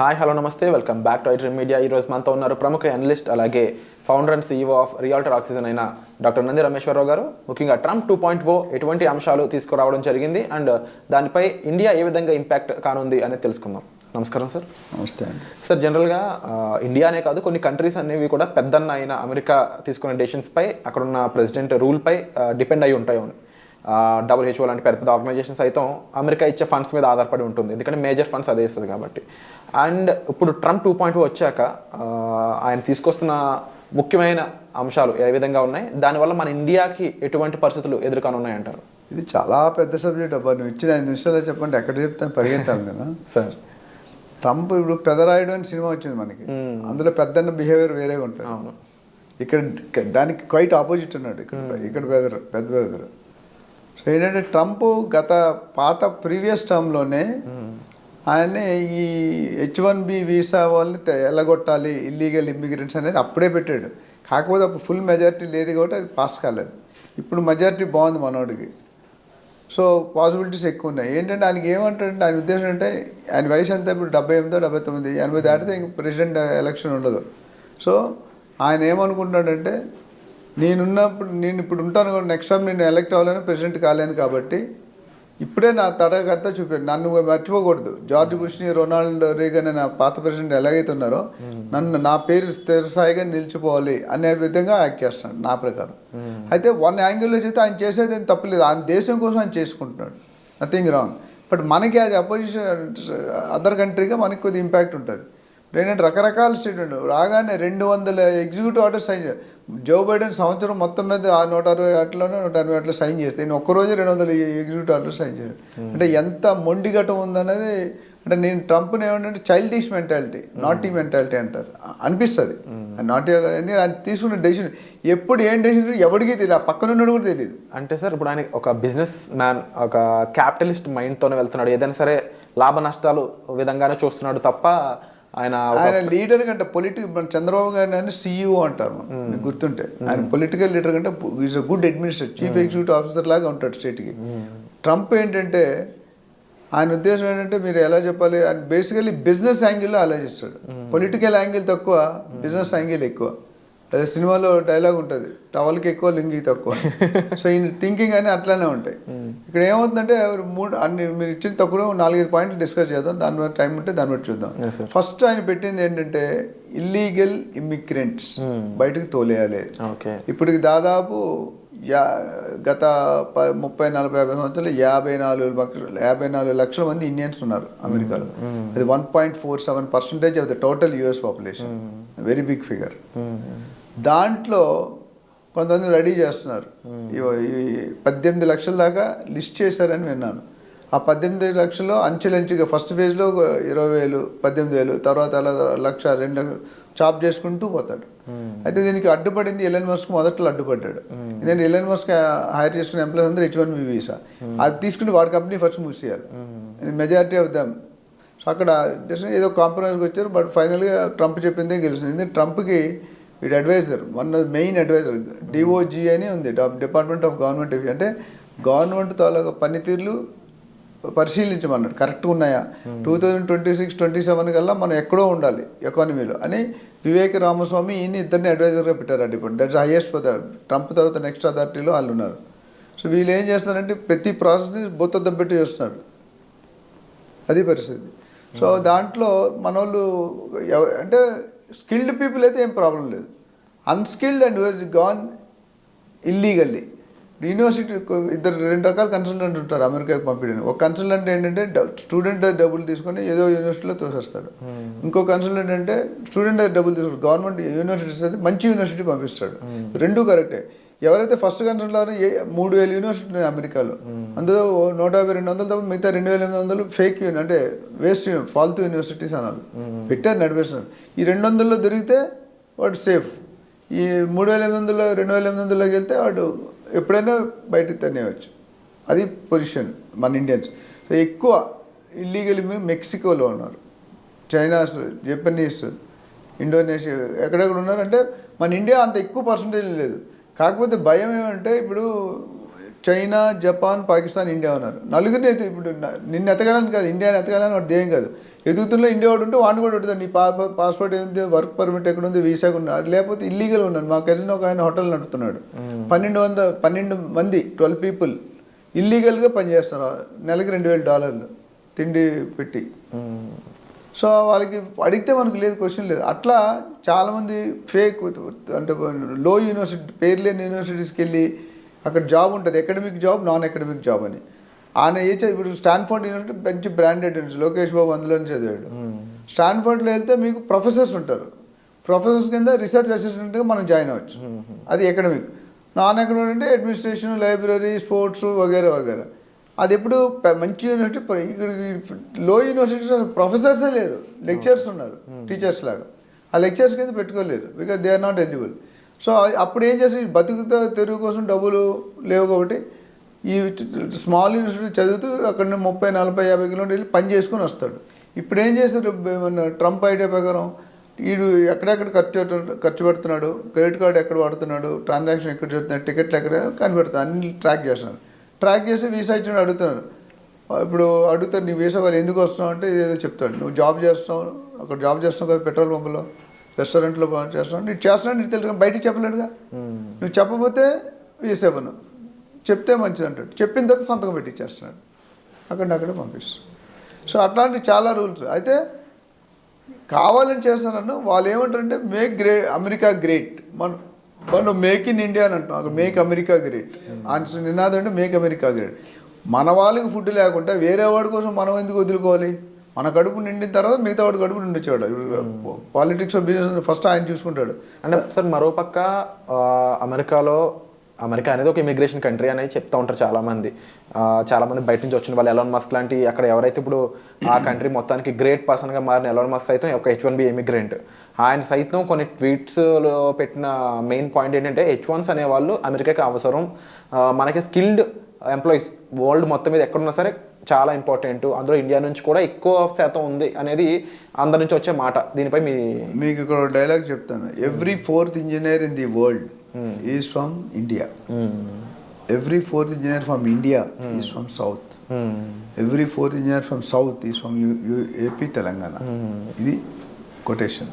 Hi hello నమస్తే. Welcome back to iDream media. ఈ రోజు మనతో ఉన్నారు ప్రముఖ అనలిస్ట్ అలాగే founder and CEO of Realtor Oxygen అయిన డాక్టర్ నంది రమేశ్వరరావు గారు. ముఖ్యంగా ట్రంప్ టూ పాయింట్ ఓ ఎటువంటి అంశాలు తీసుకురావడం జరిగింది అండ్ దానిపై ఇండియా ఏ విధంగా ఇంపాక్ట్ కానుంది అనేది తెలుసుకుందాం. నమస్కారం సార్. నమస్తే సార్ జనరల్గా ఇండియానే కాదు కొన్ని కంట్రీస్ అనేవి కూడా పెద్దన్న అయిన అమెరికా తీసుకునే డెసిషన్స్పై అక్కడున్న ప్రెసిడెంట్ రూల్పై డిపెండ్ అయి ఉంటాయి. డబ్ల్యూహెచ్ఓ లాంటి పెద్ద పెద్ద ఆర్గనైజేషన్స్ సైతం అమెరికా ఇచ్చే ఫండ్స్ మీద ఆధారపడి ఉంటుంది. ఎందుకంటే మేజర్ ఫండ్స్ అదే ఇస్తుంది కాబట్టి. అండ్ ఇప్పుడు ట్రంప్ టూ పాయింట్ వచ్చాక ఆయన తీసుకొస్తున్న ముఖ్యమైన అంశాలు ఏ విధంగా ఉన్నాయి? దానివల్ల మన ఇండియాకి ఎటువంటి పరిస్థితులు ఎదుర్కొనున్నాయంటారు? ఇది చాలా పెద్ద సబ్జెక్ట్ అబ్బా. నువ్వు ఇచ్చిన ఐదు నిమిషాలు చెప్పండి. ఎక్కడ చెప్తాను పరిగెట్టాలి నేను సార్ ట్రంప్ ఇప్పుడు పెదరాయుడు అని సినిమా వచ్చింది మనకి. అందులో పెద్దన్న బిహేవియర్ వేరేగా ఉంటుంది. అవును. ఇక్కడ దానికి క్వైట్ ఆపోజిట్ ఉన్నాడు ఇక్కడ. ఇక్కడ బెదరు పెద్ద బెదరు సో ఏంటంటే ట్రంప్ గత పాత ప్రీవియస్ టర్మ్లోనే ఆయన్ని ఈ హెచ్ వన్ బి వీసా వాళ్ళని తె- ఎల్లగొట్టాలి ఇల్లీగల్ ఇమ్మిగ్రెంట్స్ అనేది అప్పుడే పెట్టాడు. కాకపోతే అప్పుడు ఫుల్ మెజారిటీ లేదు కాబట్టి అది పాస్ కాలేదు. ఇప్పుడు మెజారిటీ బాగుంది మనోడికి. సో పాసిబిలిటీస్ ఎక్కువ ఉన్నాయి ఏంటంటే ఆయనకి ఏమంటాడంటే ఆయన ఉద్దేశం అంటే ఆయన వయసు ఎంత? ఇప్పుడు డెబ్బై ఎనిమిదో డెబ్బై తొమ్మిది. ఎనభై దాటితే ఇంక ప్రెసిడెంట్ ఎలక్షన్ ఉండదు. సో ఆయన ఏమనుకుంటున్నాడంటే నేనున్నప్పుడు నేను ఇప్పుడు ఉంటాను కూడా నెక్స్ట్ టైం నేను ఎలక్ట్ అవ్వలేను ప్రెసిడెంట్ కాలేను కాబట్టి ఇప్పుడే నా తడకంతా చూపాడు నన్ను మర్చిపోకూడదు. జార్జ్ బుష్ని రొనాల్డ్ రేగన్ అనే పాత ప్రెసిడెంట్ ఎలాగైతే ఉన్నారో నన్ను నా పేరు స్థిరస్థాయిగా నిలిచిపోవాలి అనే విధంగా యాక్ట్ చేస్తున్నాడు నా ప్రకారం. అయితే వన్ యాంగిల్లో చేస్తే ఆయన చేసేది ఏం తప్పలేదు ఆయన దేశం కోసం ఆయన చేసుకుంటున్నాడు. నథింగ్ రాంగ్ బట్ మనకి అది అపోజిషన్ అదర్ కంట్రీగా మనకి కొద్ది ఇంపాక్ట్ ఉంటుంది. ఏంటంటే రకరకాల స్టేట్మెంట్ రాగానే రెండు వందల executive order sign Joe Biden సంవత్సరం మొత్తం మీద ఆ నూట అరవై అట్లనో నూట అరవై అట్లా సైన్ చేస్తే నేను ఒక్కరోజు రెండు వందల ఎగ్జిక్యూటివ్ ఆర్డర్ సైన్ చేయాలి అంటే ఎంత మొండిగటం ఉందనేది అంటే నేను ట్రంప్ని ఏమంటే చైల్డిష్ మెంటాలిటీ నాటీ మెంటాలిటీ అంటారు. అనిపిస్తుంది. నాటీ ఎందుకంటే ఆయన తీసుకున్న డెసిషన్ ఎప్పుడు ఏం డెసిషన్ ఎవరికీ తెలియదు ఆ పక్కన ఉన్నాడు కూడా తెలియదు అంటే సార్ ఇప్పుడు ఆయన ఒక బిజినెస్ మ్యాన్ ఒక క్యాపిటలిస్ట్ మైండ్తోనే వెళ్తున్నాడు. ఏదైనా సరే లాభ నష్టాలు విధంగానే చూస్తున్నాడు తప్ప ఆయన ఆయన లీడర్ కంటే పొలిటిక్ చంద్రబాబు గారిని ఆయన సీఈఓ అంటారు మనం. మీకు గుర్తుంటే. ఆయన పొలిటికల్ లీడర్ కంటే is a good administrator chief executive officer లాగా ఉంటాడు స్టేట్కి ట్రంప్ ఏంటంటే ఆయన ఉద్దేశం ఏంటంటే మీరు ఎలా చెప్పాలి ఆయన బేసికలీ బిజినెస్ యాంగిల్లో ఆలోచిస్తాడు. పొలిటికల్ యాంగిల్ తక్కువ బిజినెస్ యాంగిల్ ఎక్కువ. అదే సినిమాలో డైలాగ్ ఉంటుంది టవల్కి ఎక్కువ లింగి తక్కువ. సో ఈయన థింకింగ్ అని అట్లానే ఉంటాయి. ఇక్కడ ఏమవుతుందంటే మూడు అన్ని మీరు ఇచ్చిన తక్కువ నాలుగైదు పాయింట్లు డిస్కస్ చేద్దాం దాని బట్టి టైం ఉంటే దాన్ని బట్టి చూద్దాం. ఫస్ట్ ఆయన పెట్టింది ఏంటంటే ఇల్లీగల్ ఇమ్మిగ్రెంట్స్ బయటకు తోలేయాలి. ఓకే. ఇప్పటికి దాదాపు యా గత ముప్పై నలభై యాభై సంవత్సరాలు యాభై నాలుగు లక్షల యాభై నాలుగు లక్షల మంది ఇండియన్స్ ఉన్నారు అమెరికాలో. అది one point four seven percentage of the total US population. Very big figure దాంట్లో కొంతమంది రెడీ చేస్తున్నారు. పద్దెనిమిది లక్షల దాకా లిస్ట్ చేశారని విన్నాను. ఆ పద్దెనిమిది లక్షలు అంచెలంచెగా ఫస్ట్ ఫేజ్లో ఒక ఇరవై వేలు పద్దెనిమిది వేలు తర్వాత అలా లక్ష రెండు లక్షలు చాప్ చేసుకుంటూ పోతాడు. అయితే దీనికి అడ్డుపడింది ఎలన్ మస్క్ మొదట్లో అడ్డుపడ్డాడు. ఎందుకంటే ఎలన్ మస్క్ హైర్ చేసుకున్న ఎంప్లాయీస్ అందరూ హెచ్ వన్ వీసా అది తీసుకుని వాడి కంపెనీ ఫస్ట్ మూసేయాలి మెజారిటీ ఆఫ్ దమ్ సో అక్కడ ఏదో కాంప్రమైజ్కి వచ్చారు బట్ ఫైనల్గా ట్రంప్ చెప్పిందే గెలిచింది. ఎందుకంటే ట్రంప్కి వీడు advisor one main advisor DOG అని ఉంది. డిపార్ట్మెంట్ ఆఫ్ గవర్నమెంట్ అంటే గవర్నమెంట్ తాలూకా పనితీరులు పరిశీలించమన్నాడు. కరెక్ట్గా ఉన్నాయా? Two thousand twenty six twenty seven కల్లా మనం ఎక్కడో ఉండాలి ఎకానమీలో అని వివేక్ రామస్వామి ఈయన ఇద్దరిని అడ్వైజర్గా పెట్టారు ఇప్పుడు దట్స్ హైయెస్ట్ పదర్ ట్రంప్ తర్వాత నెక్స్ట్ అథారిటీలో వాళ్ళు ఉన్నారు. సో వీళ్ళు ఏం చేస్తారంటే ప్రతి ప్రాసెస్ని బొత్త దబ్బెట్టి చేస్తున్నారు. అది పరిస్థితి. సో దాంట్లో మనోళ్ళు ఎవ- అంటే స్కిల్డ్ పీపుల్ అయితే ఏం ప్రాబ్లం లేదు. Unskilled and was gone illegally university ఇద్దరు రెండు రకాల కన్సల్టెంట్ ఉంటారు అమెరికాకి పంపించడానికి ఒక కన్సల్టెంట్ ఏంటంటే స్టూడెంట్ డబ్బులు తీసుకొని ఏదో యూనివర్సిటీలో తోసేస్తాడు. ఇంకో కన్సల్టెంట్ అంటే స్టూడెంట్ డబ్బులు తీసుకుంటాడు గవర్నమెంట్ యూనివర్సిటీస్ అయితే మంచి యూనివర్సిటీ పంపిస్తాడు. రెండు కరెక్టే ఎవరైతే ఫస్ట్ కన్సల్ట్ ఏ మూడు వేల యూనివర్సిటీ ఉన్నాయి అమెరికాలో. అందులో ఓ నూట యాభై రెండు వందలు తప్ప మిగతా రెండు వేల ఎనిమిది వందలు ఫేక్ యూని అంటే వేస్ట్ ఫాల్తూ యూనివర్సిటీస్ అనాలి. పెట్టారు నడిపేస్తున్నారు ఈ రెండు వందల్లో దొరికితే వాడు సేఫ్ ఈ మూడు వేల ఎనిమిది వందలు రెండు వేల ఎనిమిది వందలకి వెళ్తే వాడు ఎప్పుడైనా బయటకు తనేయవచ్చు అది పొజిషన్ మన ఇండియన్స్. సో ఎక్కువ ఇల్లీగల్ మెక్సికోలో ఉన్నారు. చైనాస్ జపనీస్ ఇండోనేషియా ఎక్కడెక్కడ ఉన్నారంటే మన ఇండియా అంత ఎక్కువ పర్సంటేజ్ లేదు. కాకపోతే భయం ఏమంటే ఇప్పుడు చైనా జపాన్ పాకిస్తాన్ ఇండియా ఉన్నారు. నలుగురిని అయితే ఇప్పుడు నిన్న నిన్ను కాదు ఇండియాని ఎతకాలని వాడు ధ్యేయం కాదు. ఎదుగుతున్న ఇండియా వాడు ఉంటే వాడిని కూడా ఉంటుంది నీ పా పాస్పోర్ట్ ఏంది వర్క్ పర్మిట్ ఎక్కడ ఉంది వీసా ఉన్నా లేకపోతే ఇల్లీగల్ ఉన్నాను మా కజిన్ ఒక ఆయన హోటల్ నడుపుతున్నాడు. పన్నెండు వంద పన్నెండు మంది ట్వెల్వ్ పీపుల్ ఇల్లీగల్గా పనిచేస్తారు నెలకి రెండు వేల డాలర్లు తిండి పెట్టి. సో వాళ్ళకి అడిగితే మనకు లేదు క్వశ్చన్ లేదు. అట్లా చాలామంది ఫేక్ అంటే లో యూనివర్సిటీ పేరు లేని యూనివర్సిటీస్కి వెళ్ళి అక్కడ జాబ్ ఉంటుంది. Academic job non academic job అని. ఆయన ఏ ఇప్పుడు స్టాన్ఫోర్డ్ యూనివర్సిటీ మంచి బ్రాండెడ్ యూనివర్సిటీ లోకేష్ బాబు అందులోనే చదివాడు. స్టాన్ఫోర్డ్లో వెళ్తే మీకు ప్రొఫెసర్స్ ఉంటారు. ప్రొఫెసర్స్ కింద రీసెర్చ్ అసిస్టెంట్గా మనం జాయిన్ అవ్వచ్చు. అది అకాడమిక్ నాన్ అకాడమిక్ అంటే అడ్మినిస్ట్రేషన్ లైబ్రరీ స్పోర్ట్స్ వగేరా వగేరా. అది ఎప్పుడు మంచి యూనివర్సిటీ లో యూనివర్సిటీ ప్రొఫెసర్సే లేరు. లెక్చర్స్ ఉన్నారు టీచర్స్ లాగా. ఆ లెక్చర్స్ కింద పెట్టుకోలేరు because they are not eligible so అప్పుడు ఏం చేసి బతుకుతా తెరుగు కోసం డబ్బులు లేవు కాబట్టి ఈ స్మాల్ యూనివర్సిటీ చదువుతూ అక్కడ నుండి ముప్పై నలభై యాభై కిలోమీటర్లు వెళ్ళి పని చేసుకొని వస్తాడు. ఇప్పుడు ఏం చేస్తారు ఏమన్నా ట్రంప్ ఐడియా ప్రకారం వీడు ఎక్కడెక్కడ ఖర్చు ఖర్చు పెడుతున్నాడు క్రెడిట్ కార్డు ఎక్కడ వాడుతున్నాడు ట్రాన్సాక్షన్ ఎక్కడ చేస్తున్నాడు టికెట్లు ఎక్కడ కనిపెడతాడు అన్ని ట్రాక్ చేస్తున్నారు ట్రాక్ చేసి వీసా ఇచ్చిన అడుగుతున్నారు ఇప్పుడు అడుగుతారు నీ వీసా వాళ్ళు ఎందుకు వస్తున్నావు? అంటే ఏదో చెప్తాడు. నువ్వు జాబ్ చేస్తావు అక్కడ జాబ్ చేస్తావు కదా పెట్రోల్ పంపులో రెస్టారెంట్లో చేస్తున్నావు. నీకు చేస్తున్నావు నీకు తెలుసు బయటికి చెప్పలేడుగా నువ్వు చెప్పకపోతే వీసా ఇవ్వను. చెప్తే మంచిది అంటాడు. చెప్పిన తర్వాత సంతకం పెట్టి ఇచ్చేస్తున్నాడు అక్కడ అక్కడే పంపిస్తాడు. సో అట్లాంటి చాలా రూల్స్. అయితే కావాలని చేస్తున్నాను వాళ్ళు ఏమంటారంటే మేక్ గ్రేట్ అమెరికా గ్రేట్ మన మనం మేక్ ఇన్ ఇండియా అని అంటున్నాం. అక్కడ మేక్ అమెరికా గ్రేట్ అని నినాదం అంటే మేక్ అమెరికా గ్రేట్ మన వాళ్ళకి ఫుడ్ లేకుండా వేరే వాడి కోసం మనం ఎందుకు వదులుకోవాలి? మన కడుపు నిండిన తర్వాత మిగతా వాడు కడుపు నిండించాడు పాలిటిక్స్ బిజినెస్ ఫస్ట్ ఆయన చూసుకుంటాడు. అంటే సార్ మరోపక్క పక్క అమెరికాలో అమెరికా అనేది ఒక ఇమిగ్రేషన్ కంట్రీ అనేది చెప్తా ఉంటారు చాలామంది. చాలామంది బయట నుంచి వచ్చిన వాళ్ళు ఎలాన్ మస్క్ లాంటి అక్కడ ఎవరైతే ఇప్పుడు ఆ కంట్రీ మొత్తానికి గ్రేట్ పర్సన్గా మారిన ఎలాన్ మస్క్ సైతం ఒక హెచ్ వన్ బి ఇమిగ్రెంట్ ఆయన సైతం కొన్ని ట్వీట్స్లో పెట్టిన మెయిన్ పాయింట్ ఏంటంటే హెచ్ వన్స్ అనేవాళ్ళు అమెరికాకి అవసరం. మనకి స్కిల్డ్ ఎంప్లాయీస్ వరల్డ్ మొత్తం మీద ఎక్కడున్నా సరే చాలా ఇంపార్టెంట్ అందులో ఇండియా నుంచి కూడా ఎక్కువ శాతం ఉంది అనేది అందరి నుంచి వచ్చే మాట. దీనిపై మీ మీకు ఇక్కడ డైలాగ్ చెప్తాను. Every fourth engineer in the world is from India every fourth engineer from India is from south every fourth engineer from south is from AP Telangana ఇది కొటేషన్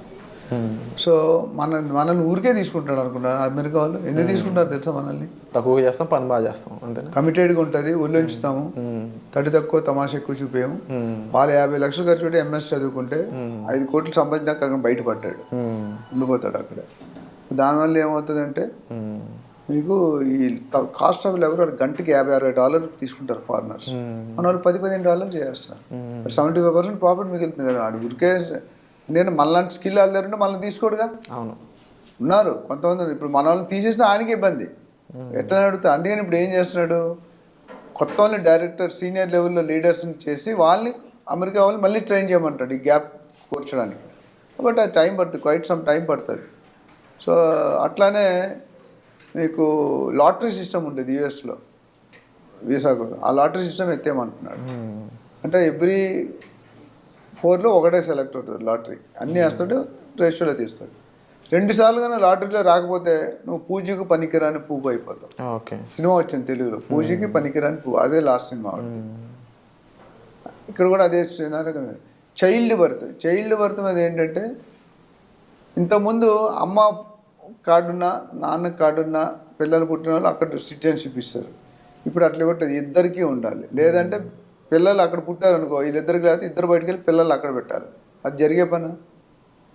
సో మన మనల్ని ఊరికే తీసుకుంటాడు అనుకుంటారు అమెరికా వాళ్ళు ఎందుకు తీసుకుంటారు తెలుసా మనల్ని? తక్కువ చేస్తాం పని బాగా చేస్తాం అంతేనా కమిటెడ్గా ఉంటుంది ఒళ్ళు ఉంచుతాము. తడి తక్కువ తమాషా ఎక్కువ చూపేము. వాళ్ళు యాభై లక్షలు ఖర్చు పెట్టి ఎంఎస్ చదువుకుంటే ఐదు కోట్లు సంపాదించాక బయటపడ్డాడు. ఉండిపోతాడు అక్కడ. దానివల్ల ఏమవుతుందంటే మీకు ఈ కాస్ట్ ఆఫ్ లేబర్ గంటకి యాభై అరవై డాలర్ తీసుకుంటారు ఫారినర్స్ మన వాళ్ళు పది పదిహేను డాలర్ చేస్తారు సెవెంటీ ఫైవ్ పర్సెంట్ ప్రాఫిట్ మిగులుతుంది కదా. ఆడు ఊరికే ఎందుకంటే మనలాంటి స్కిల్ వాళ్ళంటే మనల్ని తీసుకోడుగా. అవును. ఉన్నారు కొంతమంది. ఇప్పుడు మన వాళ్ళని తీసేసిన ఆయనకి ఇబ్బంది. ఎట్లా అడుగుతా అందుకని ఇప్పుడు ఏం చేస్తున్నాడు? కొత్త వాళ్ళని డైరెక్టర్ సీనియర్ లెవెల్లో లీడర్స్ని చేసి వాళ్ళని అమెరికా వాళ్ళు మళ్ళీ ట్రైన్ చేయమంటాడు ఈ గ్యాప్ కూర్చోడానికి. బట్ అది టైం పడుతుంది. క్వైట్ సమ్ టైం పడుతుంది. సో అట్లానే మీకు లాటరీ సిస్టమ్ ఉండేది యూఎస్లో వీసా కోసం. ఆ లాటరీ సిస్టమ్ ఎత్తేయమంటున్నాడు. అంటే ఎవ్రీ ఫోర్లో ఒకటే సెలెక్ట్ అవుతుంది లాటరీ. అన్నీ వేస్తాడు రేషియోలో తీస్తాడు. రెండు సార్లు కానీ లాటరీలో రాకపోతే నువ్వు పూజకు పనికిరాని పువ్వు అయిపోతావు. ఓకే. సినిమా వచ్చింది తెలుగులో పూజకి పనికిరాని పువ్వు. అదే లాస్ట్ సినిమా. ఇక్కడ కూడా అదే scenario child birth child birth మీద ఏంటంటే ఇంతకుముందు అమ్మ కార్డున్నా నాన్న కార్డున్నా పిల్లలు పుట్టిన వాళ్ళు అక్కడ సిటిజన్షిప్ ఇస్తారు. ఇప్పుడు అట్లా ఇవ్వట్లేదు ఇద్దరికీ ఉండాలి. లేదంటే పిల్లలు అక్కడ పుట్టారు అనుకో వీళ్ళిద్దరికి లేకపోతే ఇద్దరు బయటికి వెళ్ళి పిల్లలు అక్కడ పెట్టాలి. అది జరిగే పని.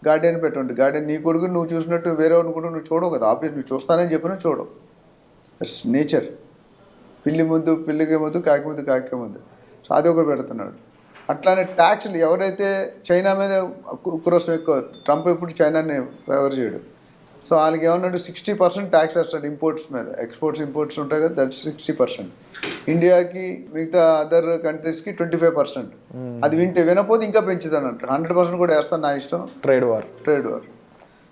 గార్డెన్ పెట్టండి. గార్డెన్ నీ కొడుకు నువ్వు చూసినట్టు వేరే కూడా నువ్వు చూడవు కదా. ఆఫీస్ నువ్వు చూస్తానని చెప్పినా చూడవు. ఇట్స్ నేచర్ పిల్లి ముద్దు పిల్లికి ముద్దు కాకి ముద్దు కాకి ముద్దు. సో అది ఒకటి పెడుతున్నాడు. అట్లానే ట్యాక్స్లు ఎవరైతే చైనా మీద ఉక్రోషం ఎక్కువ ట్రంప్ ఇప్పుడు చైనాని ఫేవర్ చేయడు. సో వాళ్ళకి ఏమన్నాడు సిక్స్టీ పర్సెంట్ ట్యాక్స్ వేస్తాడు ఇంపోర్ట్స్ మీద. ఎక్స్పోర్ట్స్ ఇంపోర్ట్స్ ఉంటాయి కదా దట్ సిక్స్టీ పర్సెంట్ ఇండియాకి మిగతా అదర్ కంట్రీస్కి ట్వంటీ ఫైవ్ పర్సెంట్ అది వింటే వినపోతే ఇంకా పెంచుతాను అంటాడు హండ్రెడ్ పర్సెంట్ కూడా వేస్తాను నా ఇష్టం. Trade war trade war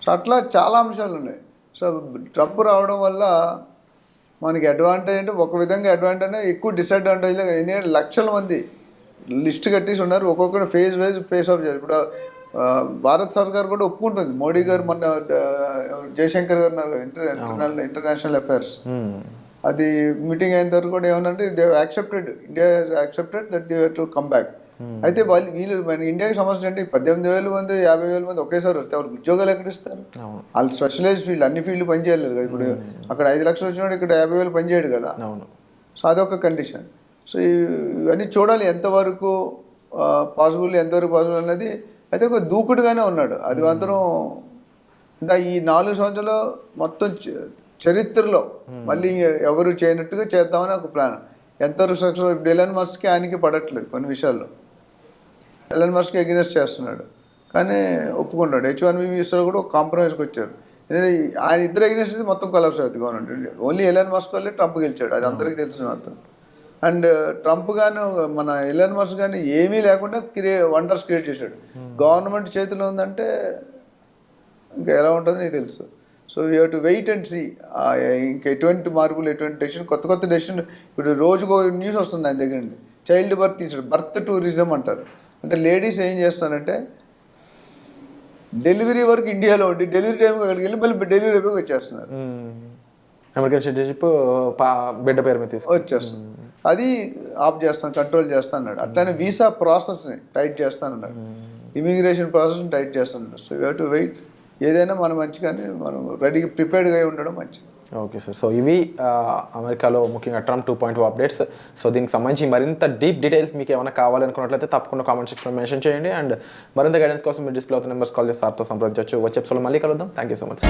so అట్లా చాలా అంశాలు ఉన్నాయి. సో ట్రంప్ రావడం వల్ల మనకి అడ్వాంటేజ్ అంటే ఒక విధంగా అడ్వాంటేజ్ ఎక్కువ డిసడ్వాంటేజ్ ఎందుకంటే లక్షల మంది లిస్ట్ కట్టేసి ఉన్నారు. ఒక్కొక్కరు ఫేజ్ వైజ్ ఫేస్ ఆఫ్ చేయాలి. ఇప్పుడు భారత్ సర్కార్ కూడా ఒప్పుకుంటుంది. మోడీ గారు మొన్న Jaishankar garu internal international affairs అది మీటింగ్ అయిన తర్వాత కూడా ఏమన్నంటే they accepted India accepted that they to come back అయితే వాళ్ళు వీళ్ళు మన ఇండియాకి సమస్య అంటే పద్దెనిమిది వేల మంది యాభై వేల మంది ఒకేసారి వస్తే వాళ్ళకి ఉద్యోగాలు ఎక్కడ ఇస్తారు? వాళ్ళు స్పెషలైజ్ ఫీల్డ్ అన్ని ఫీల్డ్ పని చేయలేరు కదా ఇప్పుడు. అక్కడ ఐదు లక్షలు వచ్చినాడు ఇక్కడ యాభై వేలు పని చేయడు కదా. సో అదొక కండిషన్ సో ఇవన్నీ చూడాలి ఎంతవరకు పాసిబుల్ ఎంతవరకు పాసిబుల్ అనేది అయితే ఒక దూకుడుగానే ఉన్నాడు. అది మాత్రం ఇంకా ఈ నాలుగు సంవత్సరాలు మొత్తం చరిత్రలో మళ్ళీ ఎవరు చేయనట్టుగా చేద్దామని ఒక ప్లాన్. ఎంతవరకు సక్సెస్ ఇప్పుడు ఎలన్ మస్క్కి ఆయనకి పడట్లేదు కొన్ని విషయాల్లో. ఎలన్ మస్క్ ఎగ్నెస్ట్ చేస్తున్నాడు. కానీ ఒప్పుకుంటాడు హెచ్ వన్ బి వీసాలో కూడా ఒక కాంప్రమైజ్కి వచ్చారు. ఆయన ఇద్దరు ఎగ్నెస్ట్ మొత్తం కొలాప్స్ అవుతుంది గవర్నమెంట్. ఓన్లీ ఎలన్ మస్క్ వల్లే ట్రంప్ గెలిచాడు. అది అందరికీ తెలిసిన మాత్రం. అండ్ ట్రంప్ కానీ మన ఎలన్ మస్క్ కానీ ఏమీ లేకుండా క్రియే వండర్స్ క్రియేట్ చేశాడు. గవర్నమెంట్ చేతిలో ఉందంటే ఇంకా ఎలా ఉంటుందో నీకు తెలుసు. So you have to wait and see ఇంకా ఎటువంటి మార్పులు ఎటువంటి డెసిషన్ కొత్త కొత్త డెసిషన్ ఇప్పుడు రోజుకు న్యూస్ వస్తుంది ఆయన దగ్గర నుండి. చైల్డ్ బర్త్ తీసాడు బర్త్ టూరిజం అంటారు. అంటే లేడీస్ ఏం చేస్తారంటే డెలివరీ వరకు ఇండియాలో ఉండి డెలివరీ టైంకి అక్కడికి వెళ్ళి మళ్ళీ డెలివరీ అయిపోయి వచ్చేస్తున్నారు. అమెరికన్ సిటిజన్షిప్ బిడ్డ పేరు మీద వచ్చేస్తుంది. అది ఆఫ్ చేస్తాను కంట్రోల్ చేస్తాను అన్నాడు అట్లానే వీసా ప్రాసెస్ని టైట్ చేస్తాను అన్నాడు ఇమిగ్రేషన్ ప్రాసెస్ని టైట్ చేస్తాను so you have to wait ఏదైనా మనం మంచిగానే మనం రెడీగా ప్రిపేర్డ్గా ఉండడం మంచిది. ఓకే సార్ సో ఇవి అమెరికాలో ముఖ్యంగా Trump two point updates so దీనికి సంబంధించి మరింత డీప్ డీటెయిల్స్ మీకు ఏమైనా కావాలనుకున్నట్లయితే తప్పకుండా కామెంట్ సెక్షన్లో మెన్షన్ చేయండి. అండ్ మరింత గైడెన్స్ కోసం మీరు డిస్ప్లే అవుతున్న నెంబర్స్ కాల్ చేసి సార్తో సంప్రదించవచ్చు. వచ్చే మళ్ళీ కలుద్దాం. Thank you so much